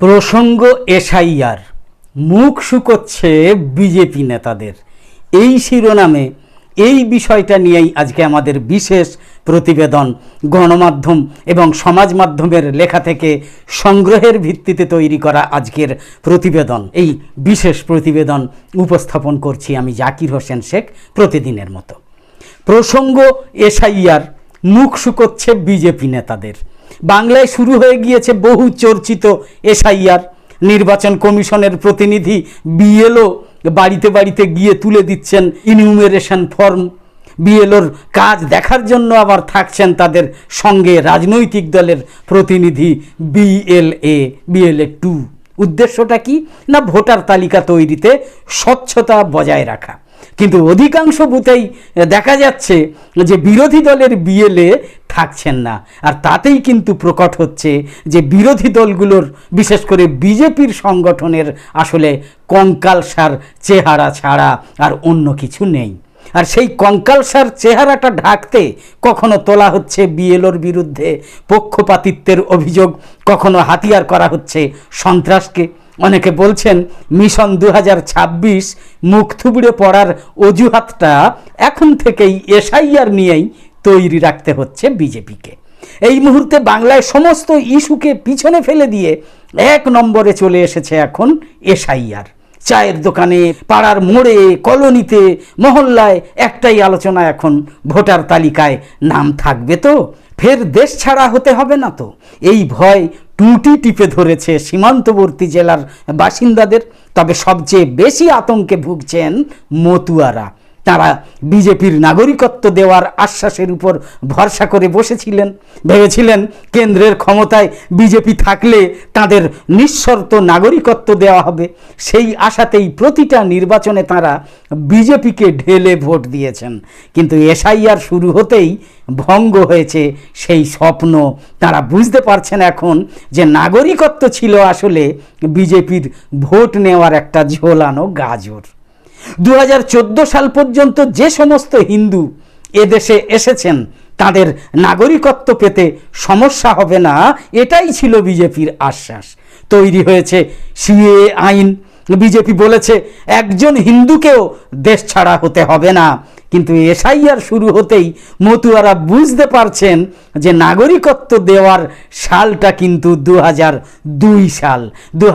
প্রসঙ্গ এসআইআর। মুখ শুকোচ্ছে বিজেপি নেতাদের। এই শিরোনামে এই বিষয়টা নিয়েই আজকে আমাদের বিশেষ প্রতিবেদন, গণমাধ্যম এবং সমাজ মাধ্যমের লেখা থেকে সংগ্রহের ভিত্তিতে তৈরি করা আজকের প্রতিবেদন। এই বিশেষ প্রতিবেদন উপস্থাপন করছি আমি জাকির হোসেন শেখ প্রতিদিনের মতো। প্রসঙ্গ এসআইআর, মুখ শুকোচ্ছে বিজেপি নেতাদের। বাংলায় শুরু হয়ে গিয়েছে বহু চর্চিত এসআইআর। নির্বাচন কমিশনের প্রতিনিধি বিএলও বাড়িতে বাড়িতে গিয়ে তুলে দিচ্ছেন ইনিউমেরেশন ফর্ম বিএলওর কাজ দেখার জন্য আবার থাকছেন তাদের সঙ্গে রাজনৈতিক দলের প্রতিনিধি বিএলএ বিএলএ টু উদ্দেশ্যটা কি? না ভোটার তালিকা তৈরিতে স্বচ্ছতা বজায় রাখা। কিন্তু অধিকাংশ বুথেই দেখা যাচ্ছে যে বিরোধী দলের বিএলএ থাকছেন না। আর তাতেই কিন্তু প্রকট হচ্ছে যে বিরোধী দলগুলোর, বিশেষ করে বিজেপির সংগঠনের আসলে কঙ্কালসার চেহারা ছাড়া আর অন্য কিছু নেই। আর সেই কঙ্কালসার চেহারাটা ঢাকতে কখনো তোলা হচ্ছে বিএলওর বিরুদ্ধে পক্ষপাতিত্বের অভিযোগ, কখনো হাতিয়ার করা হচ্ছে সন্ত্রাসকে। অনেকে বলছেন, মিশন দু হাজার ছাব্বিশ মুখ থুবড়ে পড়ার অজুহাতটা এখন থেকেই এসআইআর নিয়েই তৈরি রাখতে হচ্ছে বিজেপিকে। এই মুহূর্তে বাংলায় সমস্ত ইস্যুকে পিছনে ফেলে দিয়ে এক নম্বরে চলে এসেছে এখন এসআইআর। চায়ের দোকানে, পাড়ার মোড়ে, কলোনিতে, মহল্লায় একটাই আলোচনা এখন, ভোটার তালিকায় নাম থাকবে তো? ফের দেশ ছাড়া হতে হবে না তো? এই ভয় টুটি টিপে ধরেছে সীমান্তবর্তী জেলার বাসিন্দাদের। তবে সবচেয়ে বেশি আতঙ্কে ভুগছেন মতুয়ারা। তারা বিজেপির নাগরিকত্ব দেওয়ার আশ্বাসের উপর ভরসা করে বসেছিলেন। ভেবেছিলেন কেন্দ্রের ক্ষমতায় বিজেপি থাকলে তাদের নিঃশর্ত নাগরিকত্ব দেওয়া হবে। সেই আশাতেই প্রতিটা নির্বাচনে তারা বিজেপিকে ঢেলে ভোট দিয়েছেন। কিন্তু এসআইআর শুরু হতেই ভঙ্গ হয়েছে সেই স্বপ্ন। তারা বুঝতে পারছেন এখন যে নাগরিকত্ব ছিল আসলে বিজেপির ভোট নেওয়ার একটা ঝোলানো গাজর। দু হাজার চোদ্দ সাল পর্যন্ত যে সমস্ত হিন্দু এদেশে এসেছেন, তাদের নাগরিকত্ব পেতে সমস্যা হবে না, এটাই ছিল বিজেপির আশ্বাস। তৈরি হয়েছে সিএ আইন বিজেপি বলেছে, একজন হিন্দুকেও দেশ ছাড়া হতে হবে না। কিন্তু এসআইআর শুরু হতেই মতুয়ারা বুঝতে পারছেন যে নাগরিকত্ব দেওয়ার সালটা কিন্তু দু দুই সাল। দু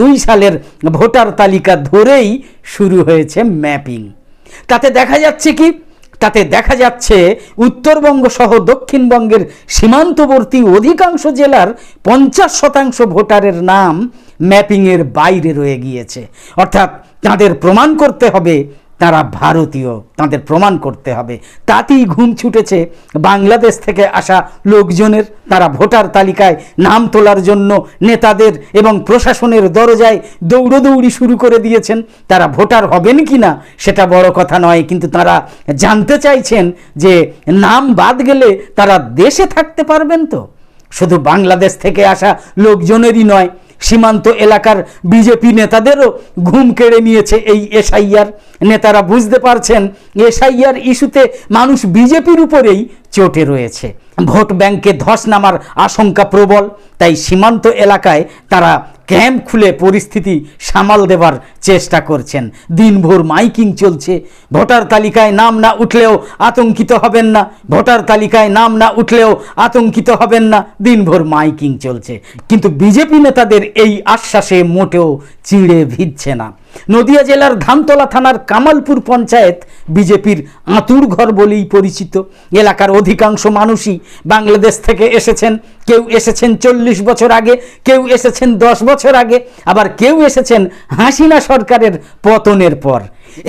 দুই সালের ভোটার তালিকা ধরেই শুরু হয়েছে ম্যাপিং। তাতে দেখা যাচ্ছে কি তাতে দেখা যাচ্ছে উত্তরবঙ্গ সহ দক্ষিণবঙ্গের সীমান্তবর্তী অধিকাংশ জেলার পঞ্চাশ শতাংশ ভোটারের নাম ম্যাপিংয়ের বাইরে রয়ে গিয়েছে। অর্থাৎ তাদের প্রমাণ করতে হবে তারা ভারতীয়, তাদের প্রমাণ করতে হবে। তাতেই ঘুম ছুটেছে। বাংলাদেশ থেকে আসা লোকজনের, তারা ভোটার তালিকায় নাম তোলার জন্য নেতাদের এবং প্রশাসনের দরজায় দৌড়দৌড়ি শুরু করে দিয়েছেন। তারা ভোটার হবেন কি না সেটা বড় কথা নয়, কিন্তু তারা জানতে চাইছেন যে নাম বাদ গেলে তারা দেশে থাকতে পারবেন তো? শুধু বাংলাদেশ থেকে আসা লোকজনেরই নয় সীমান্ত এলাকার বিজেপি নেতাদেরও ঘুম কেড়ে নিয়েছে এই এসআইআর। নেতারা বুঝতে পারছেন, এসআইআর ইস্যুতে মানুষ বিজেপির উপরেই চটে রয়েছে। ভোট ব্যাংকে ধস নামার আশঙ্কা প্রবল, তাই সীমান্ত এলাকায় তারা ক্যাম্প খুলে পরিস্থিতি সামাল দেবার চেষ্টা করছেন। দিনভর মাইকিং চলছে। ভোটার তালিকায় নাম না উঠলেও আতঙ্কিত হবেন না। ভোটার তালিকায় নাম না উঠলেও আতঙ্কিত হবেন না। দিনভর মাইকিং চলছে। কিন্তু বিজেপি নেতাদের এই আশ্বাসে মোটেও চিড়ে ভিজছে না। নদিয়া জেলার ধামতলা থানার কামালপুর পঞ্চায়েত বিজেপির আঁতুর ঘর বলেই পরিচিত। এলাকার অধিকাংশ মানুষই বাংলাদেশ থেকে এসেছেন। কেউ এসেছেন চল্লিশ বছর আগে, কেউ এসেছেন দশ বছর আগে, আবার কেউ এসেছেন হাসিনা সরকারের পতনের পর।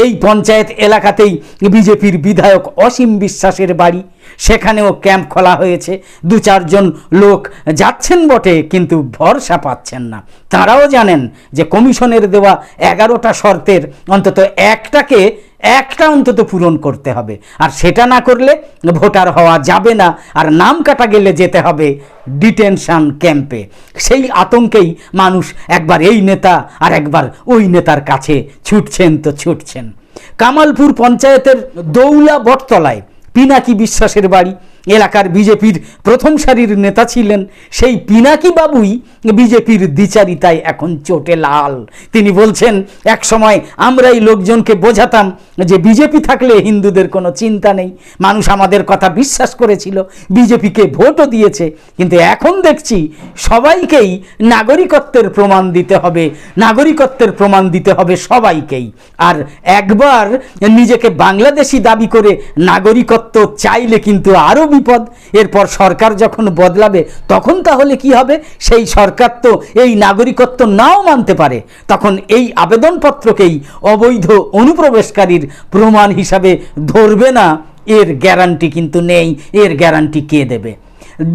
এই পঞ্চায়েত এলাকাতেই বিজেপির বিধায়ক অসীম বিশ্বাসের বাড়ি, সেখানেও ক্যাম্প খোলা হয়েছে। দু চারজন লোক যাচ্ছেন বটে, কিন্তু ভরসা পাচ্ছেন না। তারাও জানেন যে কমিশনের দেওয়া এগারোটা শর্তের অন্তত একটাকে একটা অন্তত পূরণ করতে হবে। আর সেটা না করলে ভোটার হওয়া যাবে না। আর নাম কাটা গেলে যেতে হবে ডিটেনশন ক্যাম্পে। সেই আতঙ্কেই মানুষ একবার এই নেতা আর একবার ওই নেতার কাছে ছুটছেন তো ছুটছেন। কামালপুর পঞ্চায়েতের দৌলা বটতলায় পিনাকি বিশ্বাসের বাড়ি এলাকার বিজেপির প্রথম সারির নেতা ছিলেন সেই পিনাকি বাবুই বিজেপির দ্বিচারিতায় এখন চোটে লাল। তিনি বলছেন এক সময় আমরাই লোকজনকে বোঝাতাম যে বিজেপি থাকলে হিন্দুদের কোনো চিন্তা নেই। মানুষ আমাদের কথা বিশ্বাস করেছিল, বিজেপিকে ভোটও দিয়েছে। কিন্তু এখন দেখছি সবাইকেই নাগরিকত্বের প্রমাণ দিতে হবে, নাগরিকত্বের প্রমাণ দিতে হবে সবাইকেই। আর একবার নিজেকে বাংলাদেশি দাবি করে নাগরিকত্ব চাইলে কিন্তু আরও বিপদ। এরপর সরকার যখন বদলাবে, তখন তাহলে কি হবে? সেই সরকার তো এই নাগরিকত্ব নাও মানতে পারে। তখন এই আবেদনপত্রকেই অবৈধ অনুপ্রবেশকারীর প্রমাণ হিসাবে ধরবে না। এর গ্যারান্টি কিন্তু নেই। এর গ্যারান্টি কে দেবে?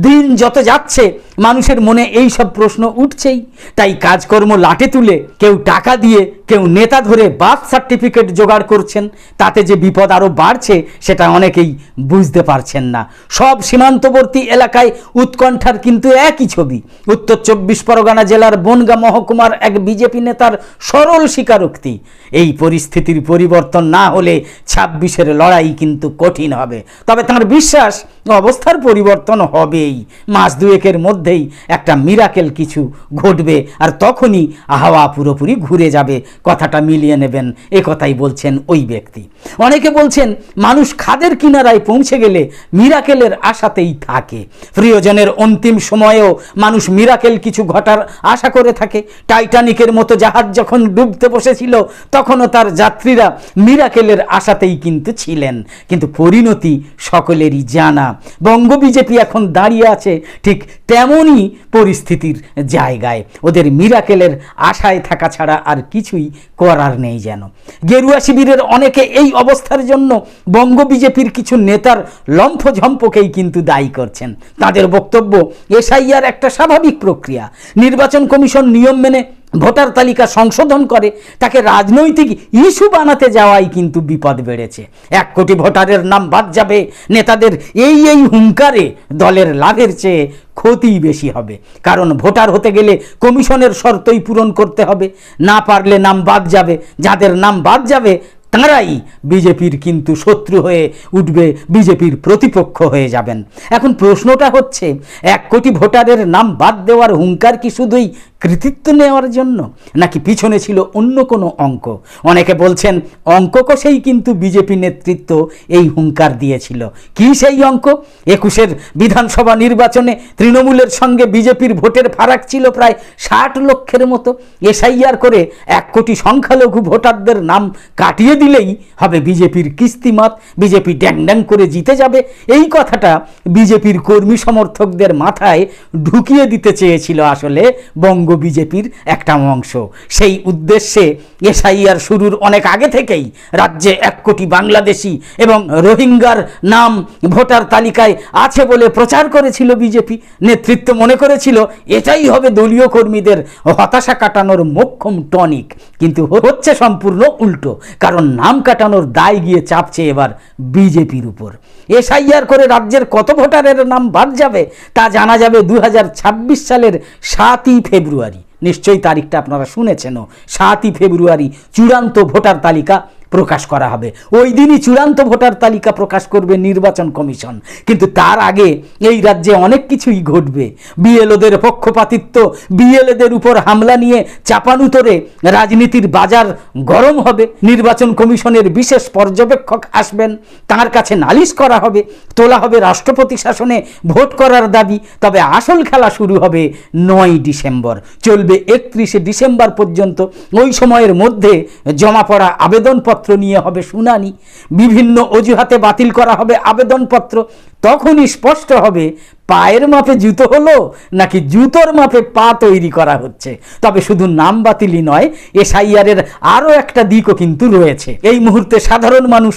দিন যত যাচ্ছে, মানুষের মনে এই সব প্রশ্ন উঠছেই। তাই কাজকর্ম লাটে তুলে কেউ টাকা দিয়ে, কেউ নেতা ধরে বার্থ সার্টিফিকেট জোগাড় করছেন, তাতে যে বিপদ আরও বাড়ছে, সেটা অনেকেই বুঝতে পারছেন না। সব সীমান্তবর্তী এলাকায় উৎকণ্ঠার কিন্তু একই ছবি। উত্তর চব্বিশ পরগনা জেলার বনগা মহকুমার এক বিজেপি নেতার সরল স্বীকারোক্তি। এই পরিস্থিতির পরিবর্তন না হলে ছাব্বিশের লড়াই কিন্তু কঠিন হবে। তবে তার বিশ্বাস, অবস্থার পরিবর্তন হবেই। মাস দুয়েকের মধ্যেই একটা মিরাকেল কিছু ঘটবে আর তখনই হাওয়া পুরোপুরি ঘুরে যাবে। কথাটা মিলিয়ে নেবেন, এ কথাই বলছেন ওই ব্যক্তি। অনেকে বলছেন, মানুষ খাদের কিনারায় পৌঁছে গেলে মিরাকেলের আশাতেই থাকে। প্রিয়জনের অন্তিম সময়েও মানুষ মিরাকেল কিছু ঘটার আশা করে থাকে। টাইটানিকের মতো জাহাজ যখন ডুবতে বসেছিল, তখনও তার যাত্রীরা মিরাকেলের আশাতেই কিন্তু ছিলেন। কিন্তু পরিণতি সকলেরই জানা। বঙ্গ বিজেপি এখন দাঁড়িয়ে আছে ঠিক তেমনই পরিস্থিতির জায়গায়। ওদের মিরাকেলের আশায় থাকা ছাড়া আর কিছুই করার নেই যেন। গেরুয়া শিবিরের অনেকে এই অবস্থার জন্য বঙ্গ বিজেপির কিছু নেতার লম্ফঝম্পকেই কিন্তু দায়ী করছেন। তাদের বক্তব্য এসআইআর একটা স্বাভাবিক প্রক্রিয়া। নির্বাচন কমিশন নিয়ম মেনে ভোটার তালিকা সংশোধন করে, তাকে রাজনৈতিক ইস্যু বানাতে যাওয়াই কিন্তু বিপদ বেড়েছে। এক কোটি ভোটারের নাম বাদ যাবে, নেতাদের এই এই হুঙ্কারে দলের লাভের চেয়ে ক্ষতি বেশি হবে। কারণ ভোটার হতে গেলে কমিশনের শর্তই পূরণ করতে হবে। না পারলে নাম বাদ যাবে, যাদের নাম বাদ যাবে তাঁরাই বিজেপির কিন্তু শত্রু হয়ে উঠবে, বিজেপির প্রতিপক্ষ হয়ে যাবেন। এখন প্রশ্নটা হচ্ছে, এক কোটি ভোটারের নাম বাদ দেওয়ার হুঙ্কার কি শুধুই কৃতিত্ব নেওয়ার জন্য, নাকি পিছনে ছিল অন্য কোনো অঙ্ক? অনেকে বলছেন, অঙ্ক কষেই কিন্তু বিজেপি নেতৃত্ব এই হুঙ্কার দিয়েছিল। কি সেই অঙ্ক? একুশের বিধানসভা নির্বাচনে তৃণমূলের সঙ্গে বিজেপির ভোটের ফারাক ছিল প্রায় ষাট লক্ষের মতো। এসআইআর করে এক কোটি সংখ্যালঘু ভোটারদের নাম কাটিয়ে দিলেই হবে বিজেপির কিস্তিমাত বিজেপি ড্যাং ড্যাং করে জিতে যাবে। এই কথাটা বিজেপির কর্মী সমর্থকদের মাথায় ঢুকিয়ে দিতে চেয়েছিল আসলে বঙ্গ বিজেপির একটা অংশ। সেই উদ্দেশ্যে এসআইআর শুরুর অনেক আগে থেকেই রাজ্যে এক কোটি বাংলাদেশি এবং রোহিঙ্গার নাম ভোটার তালিকায় আছে বলে প্রচার করেছিল বিজেপি। নেতৃত্ব মনে করেছিল এটাই হবে দলীয় কর্মীদের হতাশা কাটানোর মোক্ষম টনিক। কিন্তু হচ্ছে সম্পূর্ণ উল্টো। কারণ নাম কাটানোর দায় গিয়ে চাপছে এবার বিজেপির উপর। এসআইআর করে রাজ্যের কত ভোটারের নাম বাদ যাবে তা জানা যাবে দু হাজার ছাব্বিশ সালের সাতই ফেব্রুয়ারি। নিশ্চয়ই তারিখটা আপনারা শুনেছেনও। সাতই ফেব্রুয়ারি চূড়ান্ত ভোটার তালিকা প্রকাশ করা হবে। ওই দিনই চূড়ান্ত ভোটার তালিকা প্রকাশ করবে নির্বাচন কমিশন। কিন্তু তার আগে এই রাজ্যে অনেক কিছুই ঘটবে। বিএলওদের পক্ষপাতিত্ব, বিএলএদের উপর হামলা নিয়ে চাপানুতরে রাজনীতির বাজার গরম হবে। নির্বাচন কমিশনের বিশেষ পর্যবেক্ষক আসবেন। তার কাছে নালিশ করা হবে, তোলা হবে রাষ্ট্রপতি শাসনে ভোট করার দাবি। তবে আসল খেলা শুরু হবে নয় ডিসেম্বর। চলবে একত্রিশে ডিসেম্বর পর্যন্ত। ওই সময়ের মধ্যে জমা পড়া আবেদনপত্র নিয়ে হবে শুনানি। বিভিন্ন অজুহাতে বাতিল করা হবে আবেদনপত্র। তখনই স্পষ্ট হবে, পায়ের মাপে জুতো হলো নাকি জুতোর মাপে পা তৈরি করা হচ্ছে? তবে শুধু নাম বাতিলই নয়, এসআইআরের আরও একটা দিকও কিন্তু রয়েছে। এই মুহূর্তে সাধারণ মানুষ,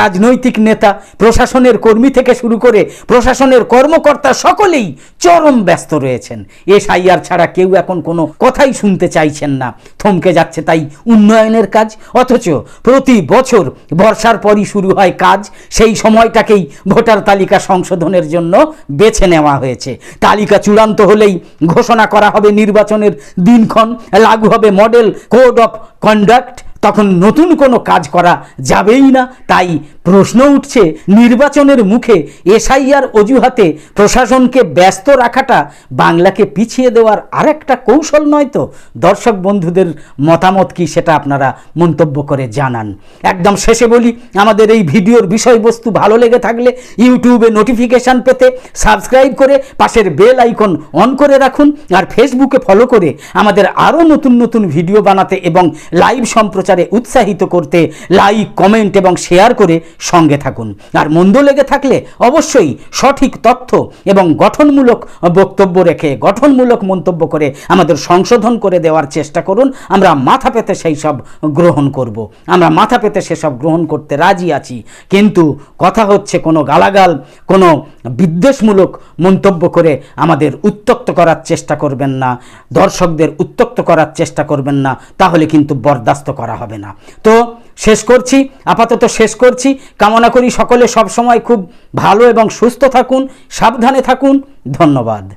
রাজনৈতিক নেতা, প্রশাসনের কর্মী থেকে শুরু করে প্রশাসনের কর্মকর্তা সকলেই চরম ব্যস্ত রয়েছেন। এসআইআর ছাড়া কেউ এখন কোনো কথাই শুনতে চাইছেন না। থমকে যাচ্ছে তাই উন্নয়নের কাজ, অথচ প্রতি বছর বর্ষার পরই শুরু হয় কাজ, সেই সময়টাকেই ভোটার তালিকা সংশোধনের জন্য বেছে নেওয়া হয়েছে। তালিকা চূড়ান্ত হলেই ঘোষণা করা হবে নির্বাচনের দিনক্ষণ, লাগু হবে মডেল কোড অফ কন্ডাক্ট তখন নতুন কোনো কাজ করা যাবেই না, তাই প্রশ্ন উঠছে, নির্বাচনের মুখে এসআইআর অজুহাতে প্রশাসনকে ব্যস্ত রাখাটা বাংলাকে পিছিয়ে দেওয়ার আরেকটা কৌশল নয় তো? দর্শক বন্ধুদের মতামত কি সেটা আপনারা মন্তব্য করে জানান। একদম শেষে বলি, আমাদের এই ভিডিওর বিষয়বস্তু ভালো লেগে থাকলে ইউটিউবে নোটিফিকেশান পেতে সাবস্ক্রাইব করে পাশের বেল আইকন অন করে রাখুন আর ফেসবুকে ফলো করে আমাদের আরও নতুন নতুন ভিডিও বানাতে এবং লাইভ সম্প্রচারে উৎসাহিত করতে লাইক, কমেন্ট এবং শেয়ার করে সঙ্গে থাকুন। আর মন্দ লেগে থাকলে অবশ্যই সঠিক তথ্য এবং গঠনমূলক বক্তব্য রেখে, গঠনমূলক মন্তব্য করে আমাদের সংশোধন করে দেওয়ার চেষ্টা করুন। আমরা মাথা পেতে সেই সব গ্রহণ করব। আমরা মাথা পেতে সেসব গ্রহণ করতে রাজি আছি। কিন্তু কথা হচ্ছে কোনো গালাগাল, কোনো বিদ্বেষমূলক মন্তব্য করে আমাদের উত্তক্ত করার চেষ্টা করবেন না। দর্শকদের উত্তক্ত করার চেষ্টা করবেন না। তাহলে কিন্তু বরদাস্ত করা হবে না। তো শেষ করছি, আপাতত শেষ করছি। কামনা করি সকলে সবসময় খুব ভালো এবং সুস্থ থাকুন, সাবধানে থাকুন। ধন্যবাদ।